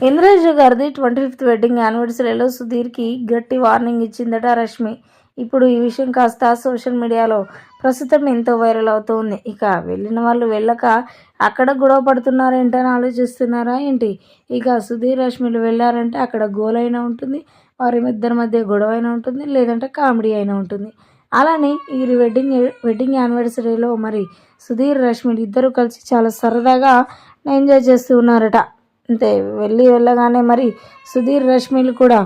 ఇంద్రజ్ గారిది twenty fifth wedding యానివర్సరీలో సుధీర్కి గట్టి వార్నింగ్ ఇచ్చిందట రష్మి. ఇప్పుడు ఈ విషయం కాస్త సోషల్ మీడియాలో ప్రస్తుతం ఎంతో వైరల్ అవుతోంది. ఇక వెళ్ళిన వాళ్ళు వెళ్ళక అక్కడ గొడవ పడుతున్నారేంటని ఆలోచిస్తున్నారా ఏంటి? ఇక సుధీర్ రష్మిలు వెళ్ళారంటే అక్కడ గోల్ అయినా ఉంటుంది వారి ఇద్దరి మధ్య గొడవ అయినా ఉంటుంది లేదంటే కామెడీ అయినా ఉంటుంది. అలానే ఈ వెడ్డింగ్ వెడ్డింగ్ యానివర్సరీలో మరి సుధీర్ రష్మిలు ఇద్దరు కలిసి చాలా సరదాగా ఎంజాయ్ చేస్తూ ఉన్నారట. అంతే వెళ్ళి వెళ్ళగానే మరి సుధీర్ రష్మిలు కూడా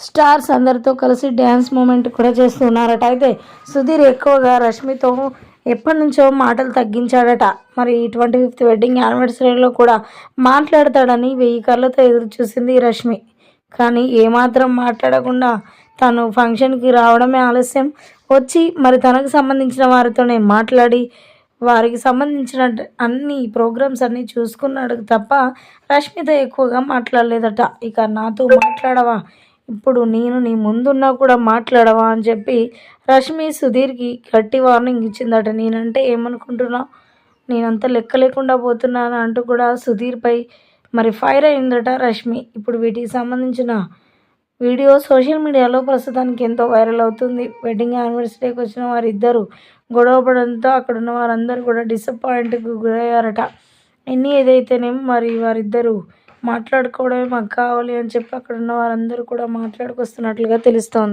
స్టార్స్ అందరితో కలిసి డ్యాన్స్ మూమెంట్ కూడా చేస్తున్నారట. అయితే సుధీర్ ఎక్కువగా రష్మితో ఎప్పటి నుంచో మాటలు తగ్గించాడట. మరి ట్వంటీ ఫిఫ్త్ వెడ్డింగ్ యానివర్సరీలో కూడా మాట్లాడతాడని వెయ్యి కళ్ళతో ఎదురు చూసింది రష్మి. కానీ ఏమాత్రం మాట్లాడకుండా తను ఫంక్షన్కి రావడమే ఆలస్యం. వచ్చి మరి తనకు సంబంధించిన వారితోనే మాట్లాడి వారికి సంబంధించిన అన్ని ప్రోగ్రామ్స్ అన్నీ చూసుకున్నాడు తప్ప రష్మితో ఎక్కువగా మాట్లాడలేదట. ఇక నాతో మాట్లాడవా? ఇప్పుడు నేను నీ ముందున్నా కూడా మాట్లాడవా అని చెప్పి రష్మి సుధీర్కి గట్టి వార్నింగ్ ఇచ్చిందట. నేనంటే ఏమనుకుంటున్నా? నేనంత లెక్క లేకుండా పోతున్నాను అంటూ కూడా సుధీర్పై మరి ఫైర్ అయిందట రష్మి. ఇప్పుడు వీటికి సంబంధించిన వీడియో సోషల్ మీడియాలో ప్రస్తుతానికి ఎంతో వైరల్ అవుతుంది. వెడ్డింగ్ యానివర్సరీకి వచ్చిన వారిద్దరూ గొడవ అక్కడున్న అక్కడ ఉన్న వారందరూ కూడా డిసప్పాయింట్కి గురయ్యారట. ఎన్ని ఏదైతేనేమో మరి వారిద్దరూ మాట్లాడుకోవడమే మాకు కావాలి అని చెప్పి అక్కడ ఉన్న వారందరూ కూడా మాట్లాడుకొస్తున్నట్లుగా తెలుస్తోంది.